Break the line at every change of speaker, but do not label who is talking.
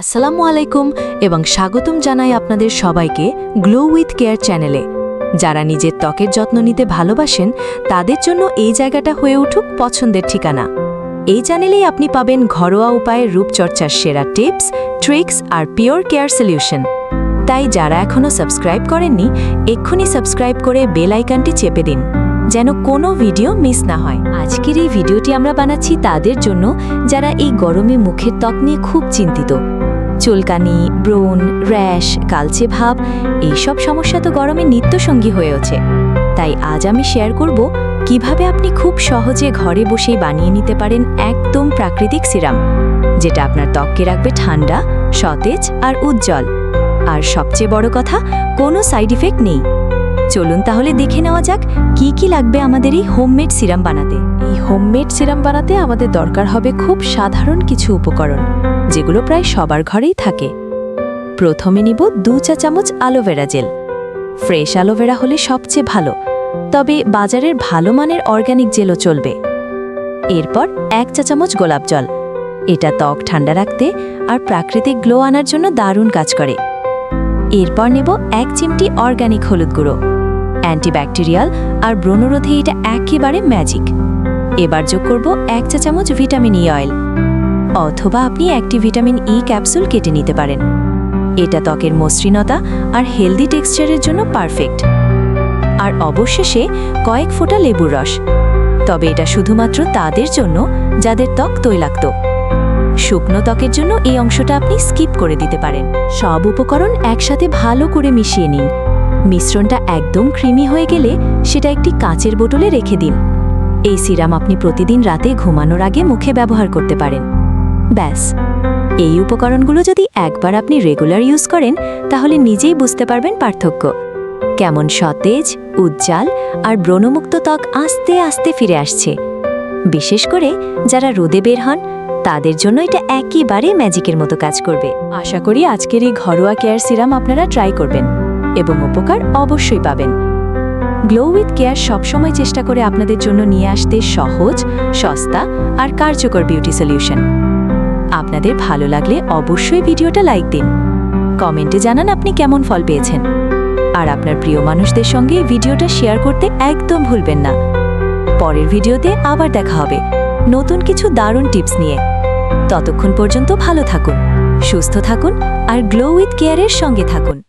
আসসালামু আলাইকুম এবং স্বাগতম জানাই আপনাদের সবাইকে গ্লো উইথ কেয়ার চ্যানেলে। যারা নিজের ত্বকের যত্ন নিতে ভালোবাসেন, তাদের জন্য এই জায়গাটা হয়ে উঠুক পছন্দের ঠিকানা। এই চ্যানেলেই আপনি পাবেন ঘরোয়া উপায়ে রূপচর্চার সেরা টিপস, ট্রিক্স আর পিওর কেয়ার সলিউশন। তাই যারা এখনও সাবস্ক্রাইব করেননি, এক্ষুনি সাবস্ক্রাইব করে বেল আইকনটি চেপে দিন, যেন কোনো ভিডিও মিস না হয়। আজকের এই ভিডিওটি আমরা বানাচ্ছি তাদের জন্য, যারা এই গরমে মুখের ত্বক নিয়ে খুব চিন্তিত। চুলকানি, ব্রণ, র্যাশ, কালচে ভাব, এইসব সমস্যা তো গরমে নিত্যসঙ্গী হয়েছে তাই আজ আমি শেয়ার করব কীভাবে আপনি খুব সহজে ঘরে বসেই বানিয়ে নিতে পারেন একদম প্রাকৃতিক সিরাম, যেটা আপনার ত্বককে রাখবে ঠান্ডা, সতেজ আর উজ্জ্বল। আর সবচেয়ে বড় কথা, কোনো সাইড ইফেক্ট নেই। চলুন তাহলে দেখে নেওয়া যাক কি কি লাগবে আমাদের এই হোমমেড সিরাম বানাতে। এই হোমমেড সিরাম বানাতে আমাদের দরকার হবে খুব সাধারণ কিছু উপকরণ। যেগুলো প্রায় সবার ঘরেই থাকে। প্রথমে নিব দু চা চামচ অ্যালোভেরা জেল। ফ্রেশ অ্যালোভেরা হলে সবচেয়ে ভালো, তবে বাজারের ভালো মানের অর্গ্যানিক জেলও চলবে। এরপর এক চা চামচ গোলাপ জল। এটা ত্বক ঠান্ডা রাখতে আর প্রাকৃতিক গ্লো আনার জন্য দারুণ কাজ করে। এরপর নেব এক চিমটি অর্গ্যানিক হলুদ গুঁড়ো। অ্যান্টিব্যাকটেরিয়াল আর ব্রণরোধে এটা একেবারে ম্যাজিক। এবার যোগ করব এক চা চামচ ভিটামিন ই অয়েল। অথবা আপনি একটি ভিটামিন ই ক্যাপসুল কেটে নিতে পারেন। এটা ত্বকের মসৃণতা আর হেলদি টেক্সচারের জন্য পারফেক্ট আর অবশেষে কয়েক ফোঁটা লেবুর রস। তবে এটা শুধুমাত্র তাদের জন্য, যাদের ত্বক তৈলাক্ত। শুকনো ত্বকের জন্য এই অংশটা আপনি স্কিপ করে দিতে পারেন। সব উপকরণ একসাথে ভালো করে মিশিয়ে নিন। মিশ্রণটা একদম ক্রিমি হয়ে গেলে সেটা একটি কাঁচের বোতলে রেখে দিন। এই সিরাম আপনি প্রতিদিন রাতে ঘুমানোর আগে মুখে ব্যবহার করতে পারেন। ব্যাস। এই উপকরণগুলো যদি একবার আপনি রেগুলার ইউজ করেন, তাহলে নিজেই বুঝতে পারবেন পার্থক্য। কেমন সতেজ, উজ্জ্বল আর ব্রণমুক্ত ত্বক আস্তে আস্তে ফিরে আসছে। বিশেষ করে যারা রোদে বের হন, তাদের জন্য এটা একেবারে ম্যাজিকের মতো কাজ করবে। আশা করি আজকের এই ঘরোয়া কেয়ার সিরাম আপনারা ট্রাই করবেন এবং উপকার অবশ্যই পাবেন। গ্লো উইথ কেয়ার সবসময় চেষ্টা করে আপনাদের জন্য নিয়ে আসতে সহজ, সস্তা আর কার্যকর বিউটি সলিউশন। আপনাদের ভালো লাগলে অবশ্যই ভিডিওটা লাইক দিন। কমেন্টে জানান আপনি কেমন ফল পেয়েছেন। আর আপনার প্রিয় মানুষদের সঙ্গে ভিডিওটা শেয়ার করতে একদম ভুলবেন না। পরের ভিডিওতে আবার দেখা হবে নতুন কিছু দারুণ টিপস নিয়ে। ততক্ষণ পর্যন্ত ভালো থাকুন, সুস্থ থাকুন আর গ্লো উইথ কেয়ারের সঙ্গে থাকুন।